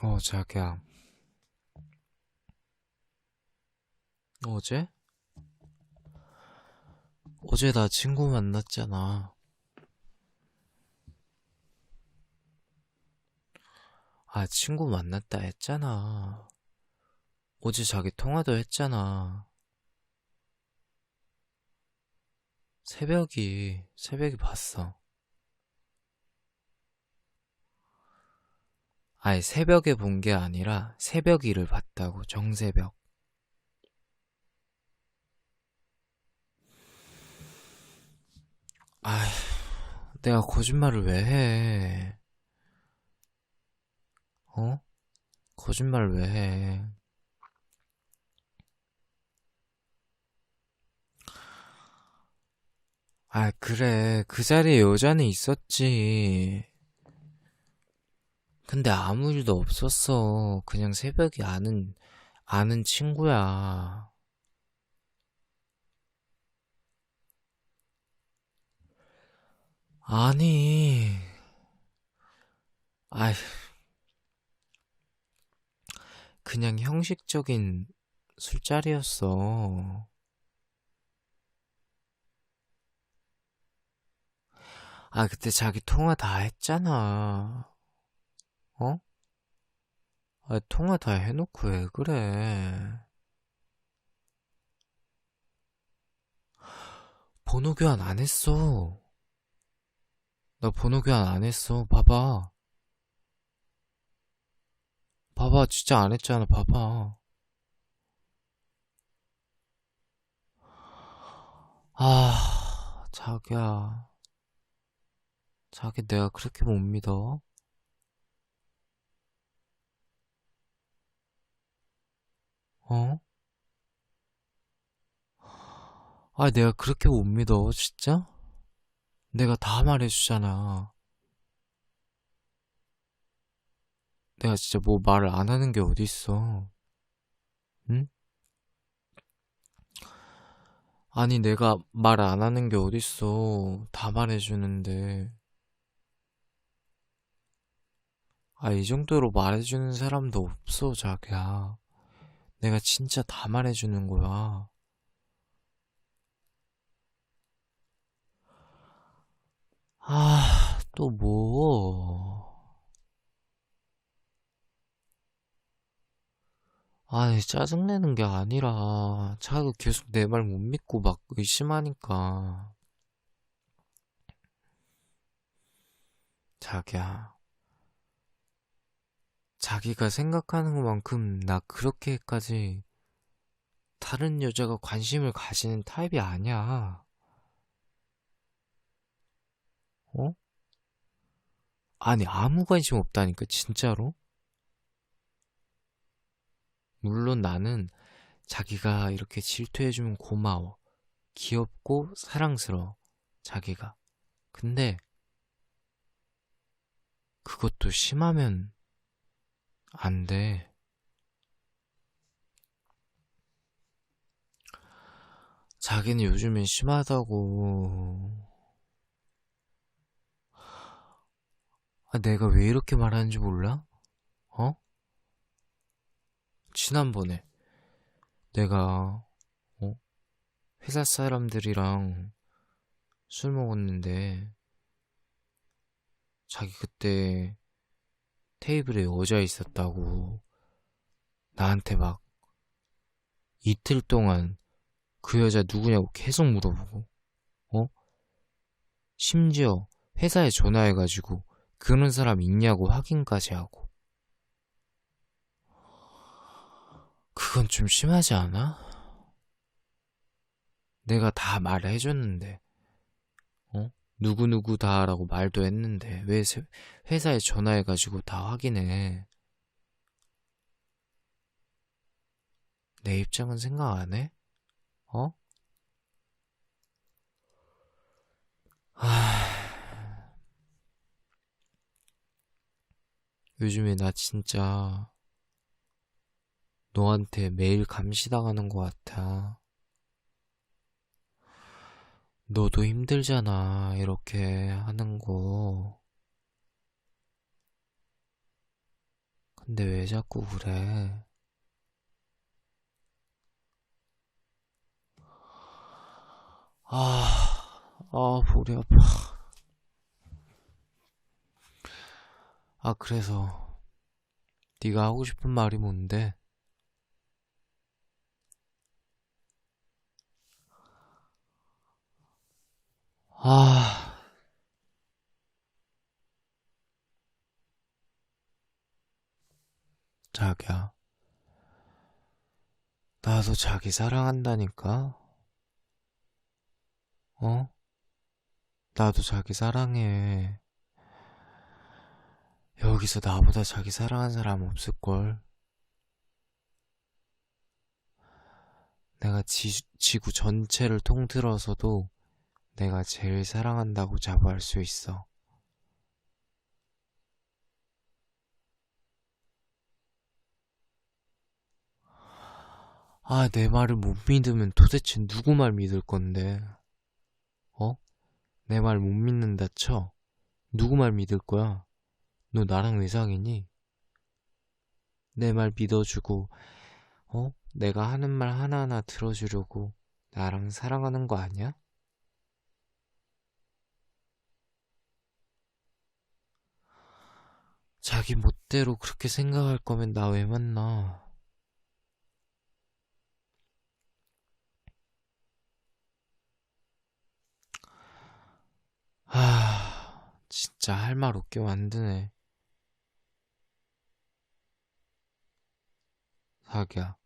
어, 자기야. 어제? 어제 나 친구 만났잖아. 아, 친구 만났다 했잖아. 어제 자기 통화도 했잖아. 새벽이, 새벽이 봤어. 아니, 새벽에 본 게 아니라 새벽이를 봤다고, 정새벽. 아휴, 내가 거짓말을 왜 해? 어? 거짓말을 왜 해? 아, 그래. 그 자리에 여자는 있었지. 근데 아무 일도 없었어. 그냥 새벽에 아는, 아는 친구야. 아니, 아휴, 그냥 형식적인 술자리였어. 아, 그때 자기 통화 다 했잖아. 어? 아, 통화 다 해놓고 왜 그래? 번호 교환 안 했어. 나 번호 교환 안 했어. 봐봐. 봐봐. 진짜 안 했잖아. 봐봐. 아, 자기야. 자기 내가 그렇게 못 믿어? 어? 아, 내가 그렇게 못 믿어, 진짜? 내가 다 말해주잖아. 내가 진짜 뭐 말을 안 하는 게 어딨어. 응? 아니, 내가 말 안 하는 게 어딨어. 다 말해주는데. 아, 이 정도로 말해주는 사람도 없어, 자기야. 내가 진짜 다 말해주는 거야. 아, 또 뭐. 아니, 짜증내는 게 아니라, 자기가 계속 내 말 못 믿고 막 의심하니까. 자기야, 자기가 생각하는 것만큼 나 그렇게까지 다른 여자가 관심을 가지는 타입이 아니야. 어? 아니, 아무 관심 없다니까, 진짜로? 물론 나는 자기가 이렇게 질투해주면 고마워. 귀엽고 사랑스러워. 자기가. 근데 그것도 심하면 안 돼. 자기는 요즘엔 심하다고. 아, 내가 왜 이렇게 말하는지 몰라? 어? 지난번에 내가 어? 회사 사람들이랑 술 먹었는데 자기 그때 테이블에 여자 있었다고 나한테 막 이틀 동안 그 여자 누구냐고 계속 물어보고 어? 심지어 회사에 전화해가지고 그런 사람 있냐고 확인까지 하고 그건 좀 심하지 않아? 내가 다 말을 해줬는데, 어? 누구누구다라고 말도 했는데, 왜 세- 회사에 전화해가지고 다 확인해? 내 입장은 생각 안 해? 어? 아, 요즘에 나 진짜 너한테 매일 감시당하는 것 같아. 너도 힘들잖아, 이렇게 하는 거. 근데 왜 자꾸 그래? 아, 아, 머리 아파. 아, 그래서 네가 하고 싶은 말이 뭔데? 아, 자기야. 나도 자기 사랑한다니까? 어? 나도 자기 사랑해. 여기서 나보다 자기 사랑한 사람 없을걸. 내가 지, 지구 전체를 통틀어서도 내가 제일 사랑한다고 자부할 수 있어. 아, 내 말을 못 믿으면 도대체 누구 말 믿을 건데? 어? 내 말 못 믿는다 쳐. 누구 말 믿을 거야? 너 나랑 왜 사귀니? 내 말 믿어주고, 어? 내가 하는 말 하나하나 들어주려고 나랑 사랑하는 거 아니야? 자기 멋대로 그렇게 생각할 거면 나 왜 만나? 아, 진짜 할 말 없게 만드네. 자기야,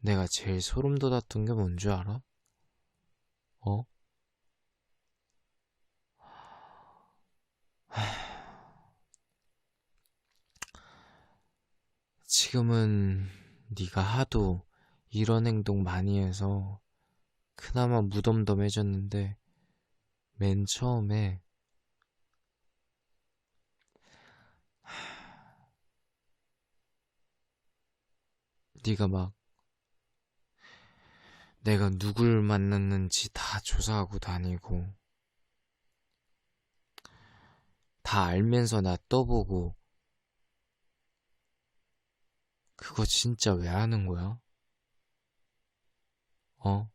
내가 제일 소름 돋았던 게 뭔 줄 알아? 어? 지금은 네가 하도 이런 행동 많이 해서 그나마 무덤덤해졌는데 맨 처음에 네가 막 내가 누굴 만났는지 다 조사하고 다니고 다 알면서 나 떠보고 그거 진짜 왜 하는 거야? 어?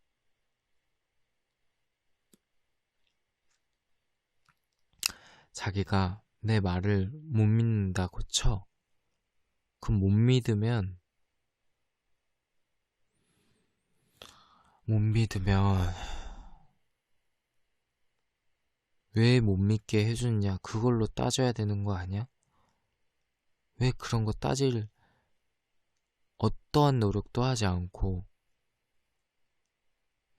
자기가 내 말을 못 믿는다고 쳐. 그럼 못 믿으면 못 믿으면 왜 못 믿게 해줬냐 그걸로 따져야 되는 거 아니야? 왜 그런 거 따질 어떠한 노력도 하지 않고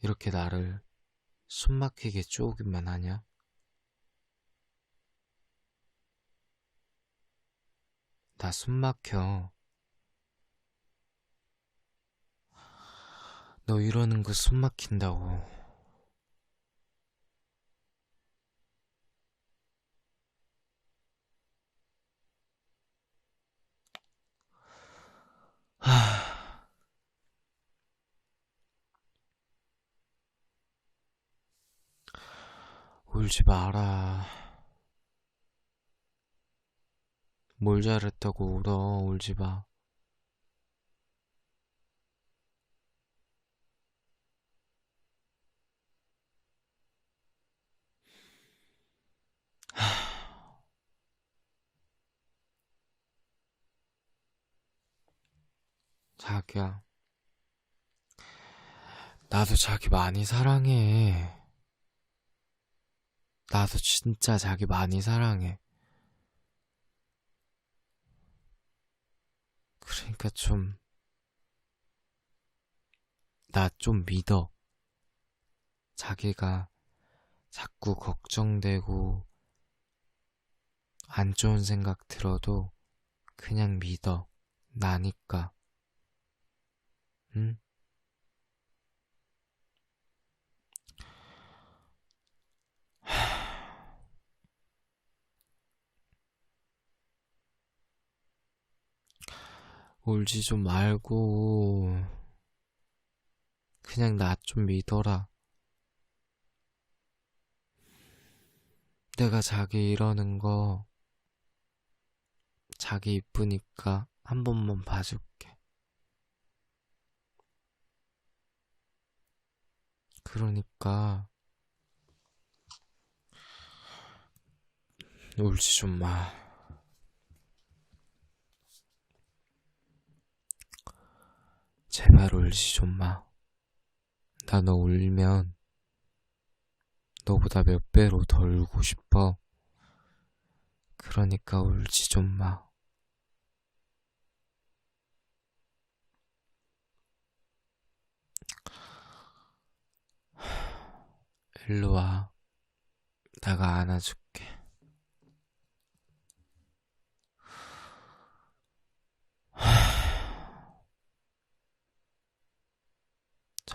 이렇게 나를 숨막히게 쪼기만 하냐? 나 숨막혀. 너 이러는 거 숨막힌다고. 울지 마라. 뭘 잘했다고 울어, 울지 마. 자기야. 나도 자기 많이 사랑해. 나도 진짜 자기 많이 사랑해. 그러니까 좀, 나 좀 믿어. 자기가 자꾸 걱정되고, 안 좋은 생각 들어도 그냥 믿어. 나니까. 응? 울지 좀 말고, 그냥 나 좀 믿어라. 내가 자기 이러는 거 자기 이쁘니까 한 번만 봐줄게. 그러니까 울지 좀 마. 제발 울지 좀 마. 나 너 울면 너보다 몇 배로 더 울고 싶어. 그러니까 울지 좀 마. 일로 와. 내가 안아줄게.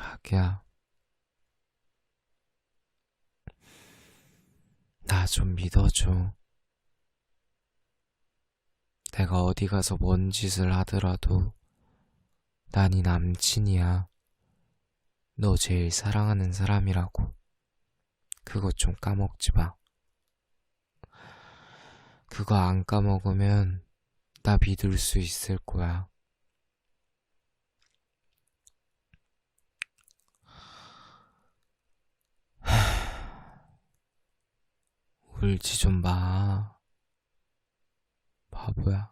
자기야. 나 좀 믿어줘. 내가 어디 가서 뭔 짓을 하더라도 난이 남친이야. 너 제일 사랑하는 사람이라고. 그거 좀 까먹지 마. 그거 안 까먹으면 나 믿을 수 있을 거야. 울지 좀 마. 바보야.